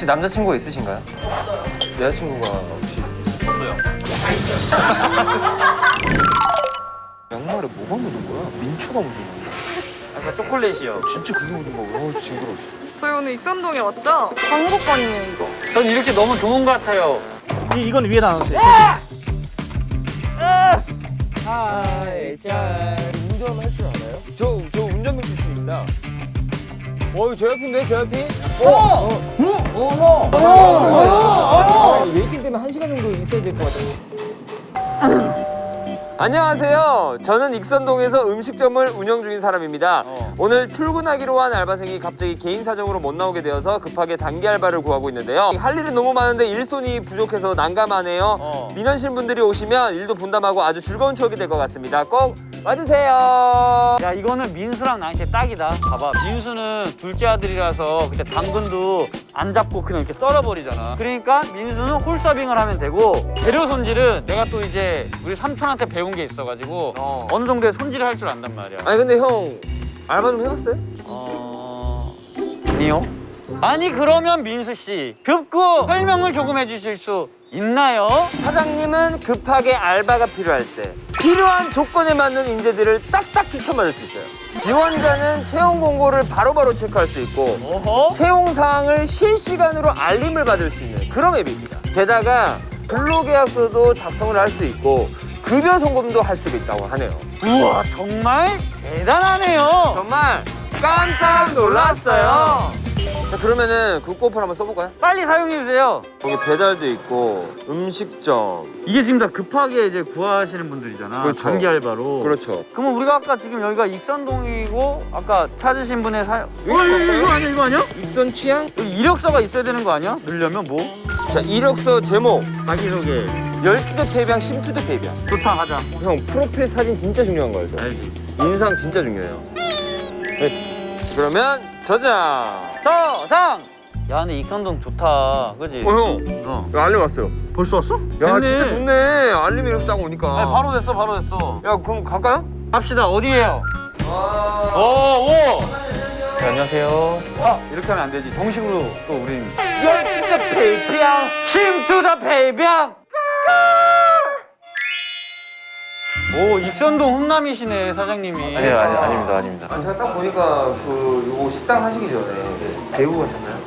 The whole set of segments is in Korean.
혹시 남자친구 있으신가요? 여자친구가 혹시 없어요. 양말에 뭐가 묻은 거야? 민초가 묻은 거야? 아까 초콜릿이요. 진짜 그게 묻은 거야? 어, 징그러워. 씨. 저희 오늘 익선동에 왔죠? 광고권이에요 이거. 전 이렇게 너무 좋은 것 같아요. 이, 이건 위에다 놔주세요. 운전할 줄 알아요? 저, 저 운전병 출신입니다. 어, 이거 JYP인데, JYP? 웨이팅 때문에 한 시간 정도 있어야 될 것 같아요. 안녕하세요. 저는 익선동에서 음식점을 운영 중인 사람입니다. 오늘 출근하기로 한 알바생이 갑자기 개인 사정으로 못 나오게 되어서 급하게 단기 알바를 구하고 있는데요. 할 일은 너무 많은데 일손이 부족해서 난감하네요. 어. 민원실 분들이 오시면 일도 분담하고 아주 즐거운 추억이 될 것 같습니다. 꼭 와주세요. 야 이거는 민수랑 나한테 딱이다. 봐봐 민수는 둘째 아들이라서 그때 당근도 안 잡고 그냥 이렇게 썰어버리잖아. 그러니까 민수는 홀서빙을 하면 되고 재료 손질은 내가 또 이제 우리 삼촌한테 배운 게 있어가지고 어. 어. 느 정도의 손질을 할 줄 안단 말이야. 아니 근데 형 알바 좀 해봤어요? 어... 아니요. 아니 그러면 민수 씨 급구 설명을 조금 해주실 수 있나요? 사장님은 급하게 알바가 필요할 때 필요한 조건에 맞는 인재들을 딱딱 추천받을 수 있어요. 지원자는 채용 공고를 바로바로 체크할 수 있고 어허. 채용 사항을 실시간으로 알림을 받을 수 있는 그런 앱입니다. 게다가 근로계약서도 작성을 할 수 있고 급여 송금도 할 수가 있다고 하네요. 우와 정말 대단하네요. 정말 깜짝 놀랐어요. 자, 그러면은 그 쿠폰 한번 써볼까요? 빨리 사용해 주세요. 여기 배달도 있고 음식점 이게 지금 다 급하게 이제 구하시는 분들이잖아. 그렇죠. 단기 알바로. 그렇죠. 그러면 우리가 아까 지금 여기가 익선동이고 아까 찾으신 분의 사. 어 이거? 이거 아니야 이거 아니야? 익선 취향? 여기 이력서가 있어야 되는 거 아니야? 넣으려면 뭐? 자 이력서 제목 자기소개. 열투대 폐병 심투대 폐병 좋다 가자. 형 프로필 사진 진짜 중요한 거 알죠? 알지. 인상 진짜 중요해요 그러면 저장 저장. 야 근데 익선동 좋다. 그지? 어형 어. 알림 왔어요 벌써 왔어? 야 됐네. 진짜 좋네 알림이 이렇게 딱 오니까 아니, 바로 됐어 바로 됐어. 야 그럼 갈까요? 갑시다 어디에요? 아... 오 오. 네, 안녕하세요. 아 이렇게 하면 안 되지. 정식으로 또 우린 열투대 폐병 심투다 배병. 오 익선동 훈남이시네 사장님이. 아니, 아니, 아닙니다, 아닙니다. 아, 제가 딱 보니까 그 요거 식당 하시기 전에 배우 가셨나요?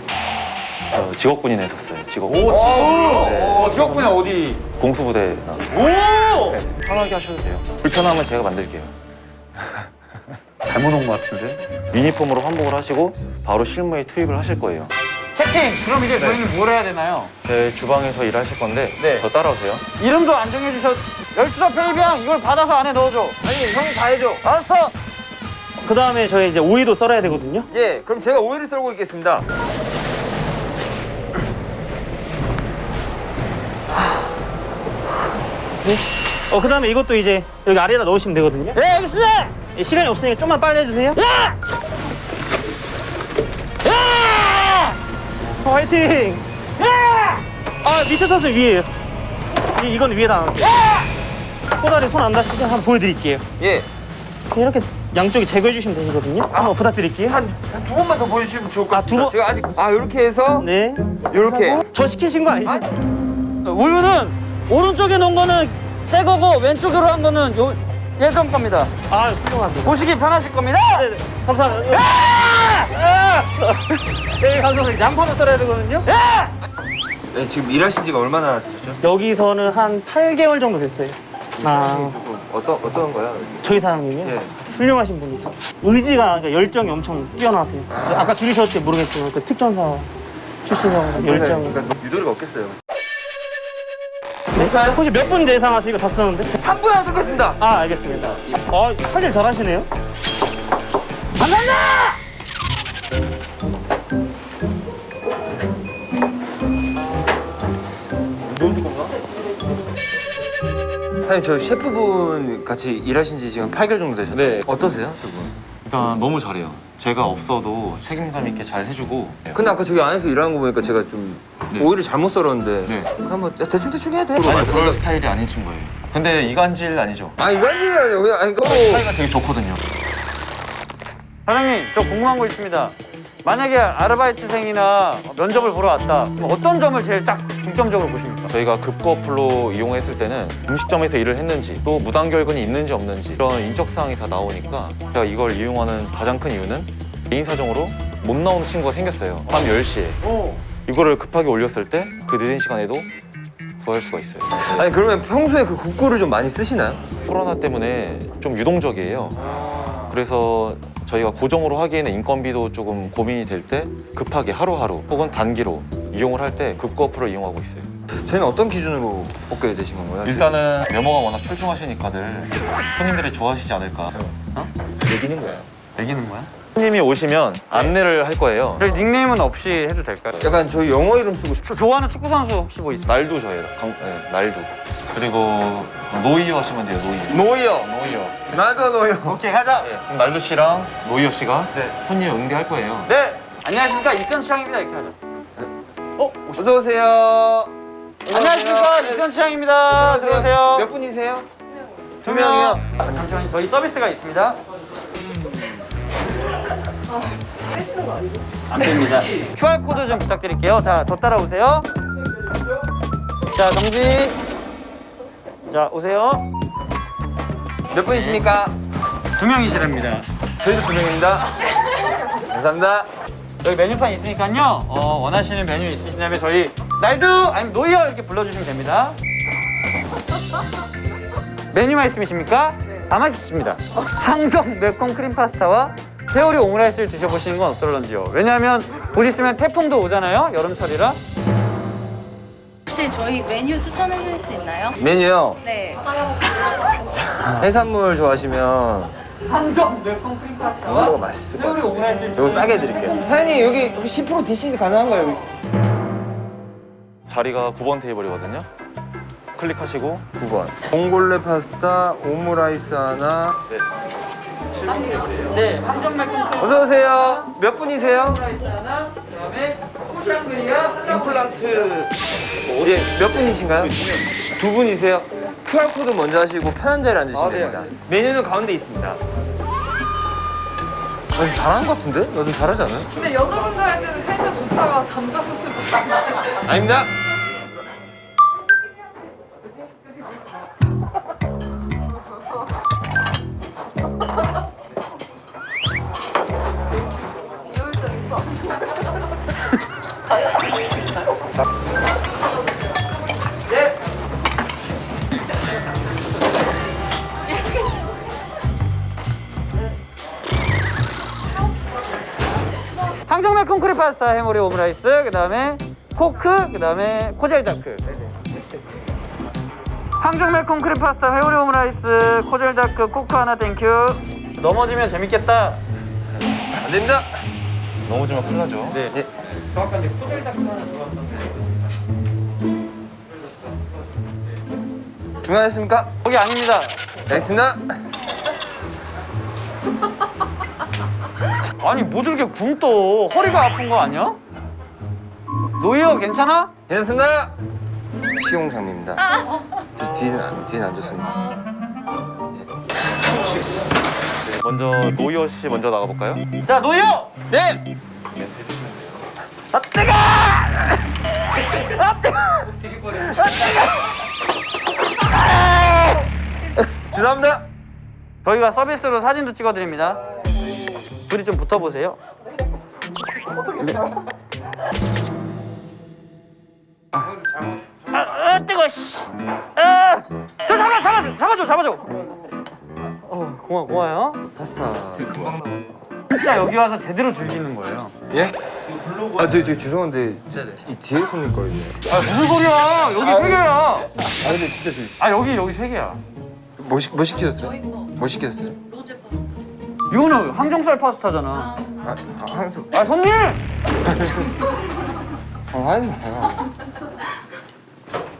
저 직업군인 했었어요. 직업. 오 직업. 네. 어, 직업군이 어디? 공수부대 나왔어요. 오. 네, 편하게 하셔도 돼요. 불편하면 제가 만들게요. 잘못 온 것 같은데? 유니폼으로 환복을 하시고 바로 실무에 투입을 하실 거예요. 캐팅. 그럼 이제 저희는 뭘 해야 되나요? 제 주방에서 일하실 건데 네. 저 따라오세요. 이름도 안 정해주셨. 열추다 페이병 이걸 받아서 안에 넣어줘. 아니 형이 다 해줘 알았어. 그 다음에 저희 이제 오이도 썰어야 되거든요. 예 그럼 제가 오이를 썰고 있겠습니다 어, 그 다음에 이것도 이제 여기 아래에다 넣으시면 되거든요. 네 알겠습니다. 예, 시간이 없으니까 좀만 빨리 해주세요. 야! 야! 어, 화이팅! 아, 밑에 서서 위에요. 이, 이건 위에다 놔주세요. 꼬다리 손 안 다치게 한번 보여드릴게요. 예 이렇게 양쪽에 제거해 주시면 되거든요. 한번 부탁드릴게요. 한 두 번만 더 보여주시면 좋을 것 아, 같습니다 두 번? 제가 아직 아 이렇게 해서 네. 이렇게 저 시키신 거 아니죠? 우유는 오른쪽에 놓은 거는 새 거고 왼쪽으로 한 거는 요 예전 겁니다. 아, 훌륭합니다. 보시기 편하실 겁니다. 네네. 감사합니다. 네, 감사합니다. 양파도 썰어야 되거든요. 네, 지금 일하신 지가 얼마나 되셨죠? 여기서는 한 8개월 정도 됐어요. 아, 어떤 어떤 거야? 저희 사장님이요? 예. 훌륭하신 분이죠. 의지가, 그러니까 열정이 엄청 뛰어나세요. 아 까 들으셨을지 모르겠지만 그 특전사 출신이라고 열정이. 그러니까 유도리가 없겠어요. 네? 혹시 몇 분 예상하세요? 이거 다 썼는데? 3분 안에 듣겠습니다. 아, 알겠습니다. 어, 할일 잘하시네요. 사 장님 저 셰프분 같이 일하신 지 지금 8개월 정도 되셨나요? 네. 어떠세요, 저분? 일단 너무 잘해요. 제가 없어도 책임감 있게 잘 해주고. 근데 아까 저기 안에서 일하는 거 보니까 제가 좀 네. 오이를 잘못 썰었는데 네. 한번 대충 대충 해도 돼. 아니, 그런 스타일이 아니신 거예요. 근데 이간질 아니죠? 아 이거 아니에요. 그냥 아니 그거 스타일가 되게 좋거든요. 사장님 저 궁금한 거 있습니다. 만약에 아르바이트생이나 면접을 보러 왔다. 그럼 어떤 점을 제일 딱 중점적으로 보십니까? 저희가 급거 어플로 이용했을 때는 음식점에서 일을 했는지 또 무단결근이 있는지 없는지 이런 인적사항이 다 나오니까 제가 이걸 이용하는 가장 큰 이유는 개인 사정으로 못 나오는 친구가 생겼어요. 밤 10시에. 이거를 급하게 올렸을 때 그 늦은 시간에도 구할 수가 있어요. 아니 그러면 평소에 그 국구를 좀 많이 쓰시나요? 코로나 때문에 좀 유동적이에요. 그래서 저희가 고정으로 하기에는 인건비도 조금 고민이 될 때 급하게 하루하루 혹은 단기로 이용을 할 때 급거 어플을 이용하고 있어요. 저희는 어떤 기준으로 뽑게 되신 건가요? 일단은 메모가 워낙 출중하시니까들 손님들이 좋아하시지 않을까. 매기는 거예요. 매기는 거야? 손님이 오시면 안내를 할 거예요. 저희 닉네임은 없이 해도 될까요? 약간 저희 영어 이름 쓰고 싶. 저 좋아하는 축구 선수 혹시 뭐 있어요? 날도 저예요. 강, 네, 날도. 그리고 노이어 하시면 돼요. 노이어. 노이어. 노이어. 나도 노이어. 오케이 가자. 네, 그럼 날도 씨랑 노이어 씨가 네. 손님 응대할 거예요. 네. 안녕하십니까 이천치장입니다 이렇게 하자. 어서 오세요. 안녕하십니까 이천치장입니다. 들어오세요. 몇 분이세요? 두 명이요. 아, 잠시만요. 저희 서비스가 있습니다. 안 됩니다. QR 코드 좀 부탁드릴게요. 자, 저 따라오세요. 자, 정지. 자, 오세요. 몇 분이십니까? 두 명이시랍니다. 저희도 두 명입니다. 감사합니다. 여기 메뉴판 있으니까요. 어, 원하시는 메뉴 있으시냐면 저희 날두 아니면 노이어 이렇게 불러주시면 됩니다. 메뉴만 있으십니까? 다 맛있습니다. 항정 매콤 크림 파스타와 회오리 오므라이스를 드셔보시는 건 어떨런지요. 왜냐하면 곧 있으면 태풍도 오잖아요. 여름철이라. 혹시 저희 메뉴 추천해 주실 수 있나요? 메뉴요. 네. 해산물 좋아하시면 항정 매콤 크림 파스타. 이거가 맛있을 것. 오므라이스를 이거 싸게 해드릴게요. 사장님 여기 10% 디시 가능한가요? 자리가 9번 테이블이거든요. 클릭하시고 9번. 봉골레 파스타, 오므라이스 하나. 네, 매콤 크림 어서 오세요. 몇 분이세요? 하나, 그다음에 샹그리아 임플란트 예, 몇 분이신가요? 두 분이세요? QR 코드 먼저 하시고 편한 자리에 앉으시면 아, 네. 됩니다. 메뉴는 가운데 있습니다. 나 좀 잘하는 것 같은데? 나 좀 잘하지 않아요? 근데 여자분들 할 때는 텐션 좋다가 잠자분들 아닙니다. 항정 매콤 크림 파스타 해머리 오므라이스 그 다음에 코크 그 다음에 코젤 다크 항정 매콤 크림 파스타 회오리 오므라이스 코젤 다크 코크 하나 땡큐 넘어지면 재밌겠다 안 됩니다. 넘어지면 큰일 나죠. 네 예. 정확한데 코젤 다크 하나 들어갔는데 중간했습니까? 거기 아닙니다 알겠습니다. 아니 뭐 저렇게 굶떠 허리가 아픈 거 아니야? 노이어 괜찮아? 괜찮습니다. 시용장입니다. 저 뒤는 안, 뒤는 안 좋습니다. 먼저 노이어 씨 먼저 나가볼까요? 자 노이어 네. 죄송합니다. 저희가 서비스로 사진도 찍어드립니다 둘이 좀 붙어보세요 아, 아 뜨거 씨. 아, 저 잡아 잡아줘 잡아줘 잡아줘. 어 고마 고마요. 파스타. 진짜 여기 와서 제대로 즐기는 거예요. 예? 아, 저, 저 죄송한데 이 뒤에 손님 거예요. 아 무슨 소리야? 여기 세 개야. 아, 근데 진짜 저 아 여기 여기 세 개야. 뭐, 시, 뭐 시켰어요? 뭐 시켰어요? 로제 파스타. 이거는 항정살 파스타잖아. 아, 아 항상 아 손님. 어, 하지 마요.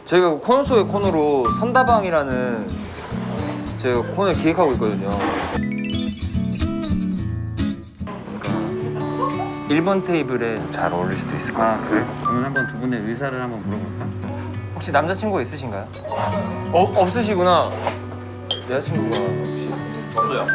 저희가 코너 속의 코너로 선다방이라는 저희가 코너를 기획하고 있거든요. 그러니까 1번 테이블에 잘 어울릴 수도 있을 것 같아요. 그래? 오늘 한번 두 분의 의사를 한번 물어볼까? 혹시 남자친구 있으신가요? 어, 없으시구나. 여자친구가? 없어요.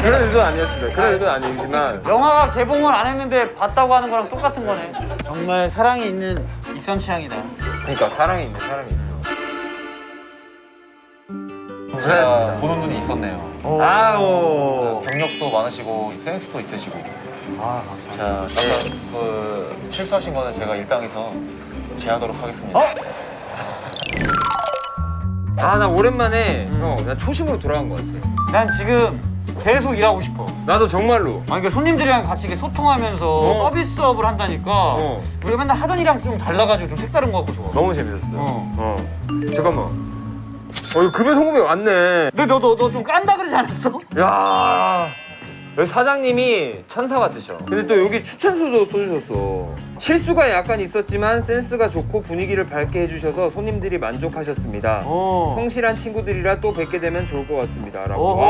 그런 의도는 아니었습니다. 그런 의도는 아니지만 영화가 개봉을 안 했는데 봤다고 하는 거랑 똑같은 거네. 정말 사랑이 있는 익선 취향이다. 그러니까 사랑이 있네 사랑이 있어. 제가 고생하셨습니다. 보는 눈이 있었네요. 아우. 경력도 많으시고 센스도 있으시고. 아 자, 아까 그 실수하신 거는 제가 일당에서 제하도록 하겠습니다. 어? 아 나 오랜만에 형, 나 초심으로 돌아간 것 같아. 난 지금 계속 일하고 싶어. 나도 정말로. 아니 그러니까 손님들이랑 같이 이렇게 소통하면서 어. 서비스업을 한다니까 어. 우리가 맨날 하던 일이랑 좀 달라가지고 좀 색다른 거 같고 좋아. 너무 재밌었어. 어. 어. 잠깐만. 어, 이거 급여 송금이 왔네. 근데 너 너 너 좀 깐다 그러지 않았어? 야. 여기 사장님이 천사 같으셔. 근데 또 여기 추천수도 써주셨어. 실수가 약간 있었지만 센스가 좋고 분위기를 밝게 해주셔서 손님들이 만족하셨습니다. 어. 성실한 친구들이라 또 뵙게 되면 좋을 것 같습니다. 라고. 오호.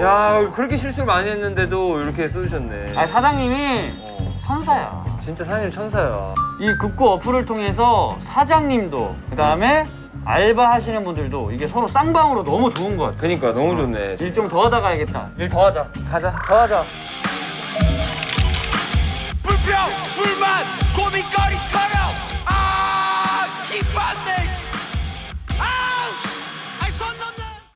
와. 야, 그렇게 실수를 많이 했는데도 이렇게 써주셨네. 아 사장님이 어. 천사야. 진짜 사장님 천사야. 이 극구 어플을 통해서 사장님도 그다음에 알바 하시는 분들도 이게 서로 쌍방으로 너무 좋은 것 같아. 그니까 너무 좋네. 일 좀 더 하다 가야겠다. 일 더 하자. 가자. 더 하자.